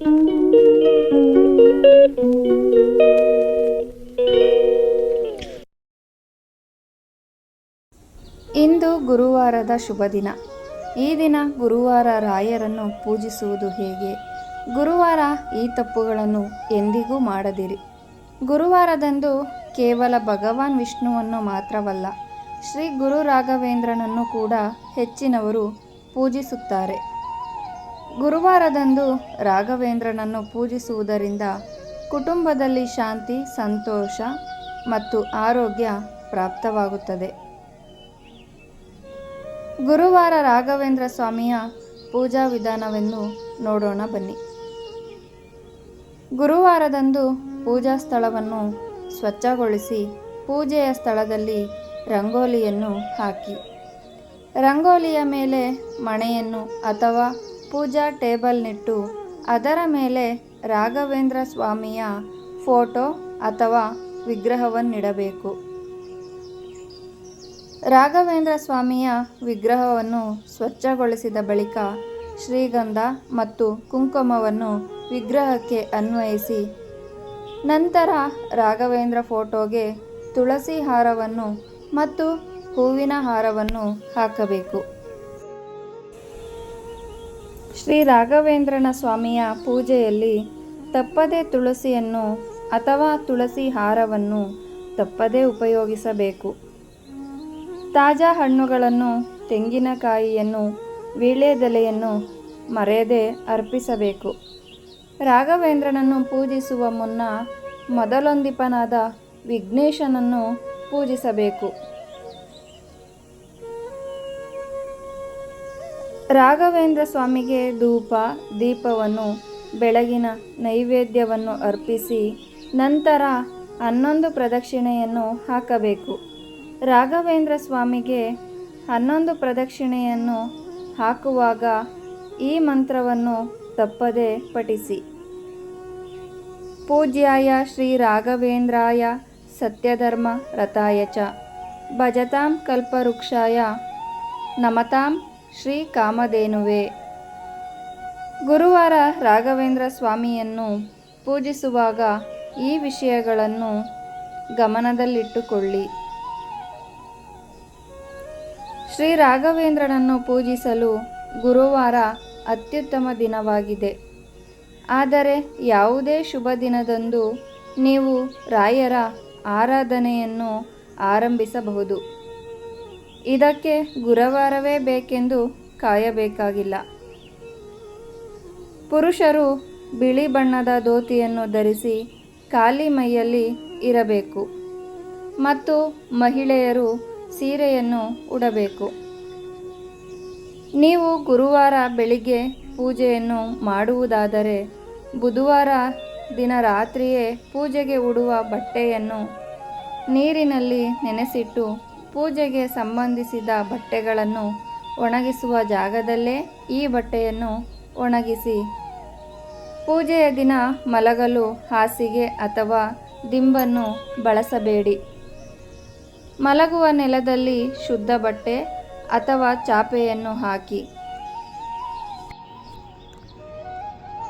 ಇಂದು ಗುರುವಾರದ ಶುಭ ದಿನ. ಈ ದಿನ ಗುರುವಾರ ರಾಯರನ್ನು ಪೂಜಿಸುವುದು ಹೇಗೆ? ಗುರುವಾರ ಈ ತಪ್ಪುಗಳನ್ನು ಎಂದಿಗೂ ಮಾಡದಿರಿ. ಗುರುವಾರದಂದು ಕೇವಲ ಭಗವಾನ್ ವಿಷ್ಣುವನ್ನು ಮಾತ್ರವಲ್ಲ, ಶ್ರೀ ಗುರು ರಾಘವೇಂದ್ರನನ್ನು ಕೂಡ ಹೆಚ್ಚಿನವರು ಪೂಜಿಸುತ್ತಾರೆ. ಗುರುವಾರದಂದು ರಾಘವೇಂದ್ರನನ್ನು ಪೂಜಿಸುವುದರಿಂದ ಕುಟುಂಬದಲ್ಲಿ ಶಾಂತಿ, ಸಂತೋಷ ಮತ್ತು ಆರೋಗ್ಯ ಪ್ರಾಪ್ತವಾಗುತ್ತದೆ. ಗುರುವಾರ ರಾಘವೇಂದ್ರ ಸ್ವಾಮಿಯ ಪೂಜಾ ವಿಧಾನವನ್ನು ನೋಡೋಣ ಬನ್ನಿ. ಗುರುವಾರದಂದು ಪೂಜಾ ಸ್ಥಳವನ್ನು ಸ್ವಚ್ಛಗೊಳಿಸಿ ಪೂಜೆಯ ಸ್ಥಳದಲ್ಲಿ ರಂಗೋಲಿಯನ್ನು ಹಾಕಿ. ರಂಗೋಲಿಯ ಮೇಲೆ ಮಣೆಯನ್ನು ಅಥವಾ ಪೂಜಾ ಟೇಬಲ್ನಿಟ್ಟು ಅದರ ಮೇಲೆ ರಾಘವೇಂದ್ರ ಸ್ವಾಮಿಯ ಫೋಟೋ ಅಥವಾ ವಿಗ್ರಹವನ್ನಿಡಬೇಕು. ರಾಘವೇಂದ್ರ ಸ್ವಾಮಿಯ ವಿಗ್ರಹವನ್ನು ಸ್ವಚ್ಛಗೊಳಿಸಿದ ಬಳಿಕ ಶ್ರೀಗಂಧ ಮತ್ತು ಕುಂಕುಮವನ್ನು ವಿಗ್ರಹಕ್ಕೆ ಅನ್ವಯಿಸಿ, ನಂತರ ರಾಘವೇಂದ್ರ ಫೋಟೋಗೆ ತುಳಸಿ ಹಾರವನ್ನು ಮತ್ತು ಹೂವಿನ ಹಾರವನ್ನು ಹಾಕಬೇಕು. ಶ್ರೀ ರಾಘವೇಂದ್ರನ ಸ್ವಾಮಿಯ ಪೂಜೆಯಲ್ಲಿ ತಪ್ಪದೆ ತುಳಸಿಯನ್ನು ಅಥವಾ ತುಳಸಿ ಹಾರವನ್ನು ತಪ್ಪದೇ ಉಪಯೋಗಿಸಬೇಕು. ತಾಜಾ ಹಣ್ಣುಗಳನ್ನು, ತೆಂಗಿನಕಾಯಿಯನ್ನು, ವೀಳ್ಯದೆಲೆಯನ್ನು ಮರೆಯದೆ ಅರ್ಪಿಸಬೇಕು. ರಾಘವೇಂದ್ರನನ್ನು ಪೂಜಿಸುವ ಮುನ್ನ ಮೊದಲೊಂದಿಪನಾದ ವಿಘ್ನೇಶನನ್ನು ಪೂಜಿಸಬೇಕು. ರಾಘವೇಂದ್ರ ಸ್ವಾಮಿಗೆ ಧೂಪ, ದೀಪವನ್ನು, ಬೆಳಗಿನ ನೈವೇದ್ಯವನ್ನು ಅರ್ಪಿಸಿ ನಂತರ ಹನ್ನೊಂದು ಪ್ರದಕ್ಷಿಣೆಯನ್ನು ಹಾಕಬೇಕು. ರಾಘವೇಂದ್ರ ಸ್ವಾಮಿಗೆ ಹನ್ನೊಂದು ಪ್ರದಕ್ಷಿಣೆಯನ್ನು ಹಾಕುವಾಗ ಈ ಮಂತ್ರವನ್ನು ತಪ್ಪದೆ ಪಠಿಸಿ. ಪೂಜ್ಯಾಯ ಶ್ರೀ ರಾಘವೇಂದ್ರಾಯ ಸತ್ಯಧರ್ಮ ರಥಾಯ ಚ. ಭಜತಾಂ ಕಲ್ಪವೃಕ್ಷಾಯ. ನಮತಾಂ ಶ್ರೀ ಕಾಮಧೇನುವೆ. ಗುರುವಾರ ರಾಘವೇಂದ್ರ ಸ್ವಾಮಿಯನ್ನು ಪೂಜಿಸುವಾಗ ಈ ವಿಷಯಗಳನ್ನು ಗಮನದಲ್ಲಿಟ್ಟುಕೊಳ್ಳಿ. ಶ್ರೀ ರಾಘವೇಂದ್ರನನ್ನು ಪೂಜಿಸಲು ಗುರುವಾರ ಅತ್ಯುತ್ತಮ ದಿನವಾಗಿದೆ. ಆದರೆ ಯಾವುದೇ ಶುಭ ದಿನದಂದು ನೀವು ರಾಯರ ಆರಾಧನೆಯನ್ನು ಆರಂಭಿಸಬಹುದು. ಇದಕ್ಕೆ ಗುರುವಾರವೇ ಬೇಕೆಂದು ಕಾಯಬೇಕಾಗಿಲ್ಲ. ಪುರುಷರು ಬಿಳಿ ಬಣ್ಣದ ಧೋತಿಯನ್ನು ಧರಿಸಿ ಖಾಲಿ ಮೈಯಲ್ಲಿ ಇರಬೇಕು ಮತ್ತು ಮಹಿಳೆಯರು ಸೀರೆಯನ್ನು ಉಡಬೇಕು. ನೀವು ಗುರುವಾರ ಬೆಳಿಗ್ಗೆ ಪೂಜೆಯನ್ನು ಮಾಡುವುದಾದರೆ ಬುಧವಾರ ದಿನ ರಾತ್ರಿಯೇ ಪೂಜೆಗೆ ಉಡುವ ಬಟ್ಟೆಯನ್ನು ನೀರಿನಲ್ಲಿ ನೆನೆಸಿಟ್ಟು ಪೂಜೆಗೆ ಸಂಬಂಧಿಸಿದ ಬಟ್ಟೆಗಳನ್ನು ಒಣಗಿಸುವ ಜಾಗದಲ್ಲೇ ಈ ಬಟ್ಟೆಯನ್ನು ಒಣಗಿಸಿ. ಪೂಜೆಯ ದಿನ ಮಲಗಲು ಹಾಸಿಗೆ ಅಥವಾ ದಿಂಬನ್ನು ಬಳಸಬೇಡಿ. ಮಲಗುವ ನೆಲದಲ್ಲಿ ಶುದ್ಧ ಬಟ್ಟೆ ಅಥವಾ ಚಾಪೆಯನ್ನು ಹಾಕಿ.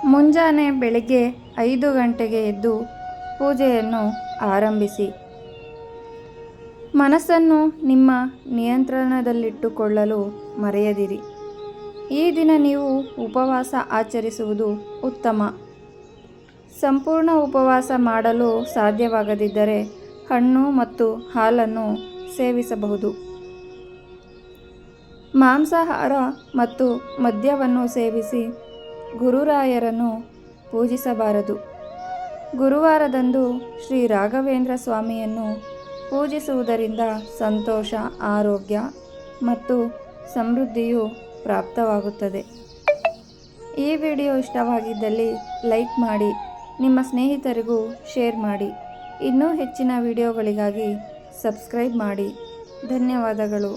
ಮುಂಜಾನೆ ಬೆಳಗ್ಗೆ ಐದು ಗಂಟೆಗೆ ಎದ್ದು ಪೂಜೆಯನ್ನು ಆರಂಭಿಸಿ. ಮನಸ್ಸನ್ನು ನಿಮ್ಮ ನಿಯಂತ್ರಣದಲ್ಲಿಟ್ಟುಕೊಳ್ಳಲು ಮರೆಯದಿರಿ. ಈ ದಿನ ನೀವು ಉಪವಾಸ ಆಚರಿಸುವುದು ಉತ್ತಮ. ಸಂಪೂರ್ಣ ಉಪವಾಸ ಮಾಡಲು ಸಾಧ್ಯವಾಗದಿದ್ದರೆ ಹಣ್ಣು ಮತ್ತು ಹಾಲನ್ನು ಸೇವಿಸಬಹುದು. ಮಾಂಸಾಹಾರ ಮತ್ತು ಮದ್ಯವನ್ನು ಸೇವಿಸಿ ಗುರುರಾಯರನ್ನು ಪೂಜಿಸಬಾರದು. ಗುರುವಾರದಂದು ಶ್ರೀ ರಾಘವೇಂದ್ರ ಸ್ವಾಮಿಯನ್ನು ಪೂಜಿಸುವುದರಿಂದ ಸಂತೋಷ, ಆರೋಗ್ಯ ಮತ್ತು ಸಮೃದ್ಧಿಯು ಪ್ರಾಪ್ತವಾಗುತ್ತದೆ. ಈ ವಿಡಿಯೋ ಇಷ್ಟವಾಗಿದ್ದಲ್ಲಿ ಲೈಕ್ ಮಾಡಿ, ನಿಮ್ಮ ಸ್ನೇಹಿತರಿಗೂ ಶೇರ್ ಮಾಡಿ. ಇನ್ನೂ ಹೆಚ್ಚಿನ ವಿಡಿಯೋಗಳಿಗಾಗಿ ಸಬ್ಸ್ಕ್ರೈಬ್ ಮಾಡಿ. ಧನ್ಯವಾದಗಳು.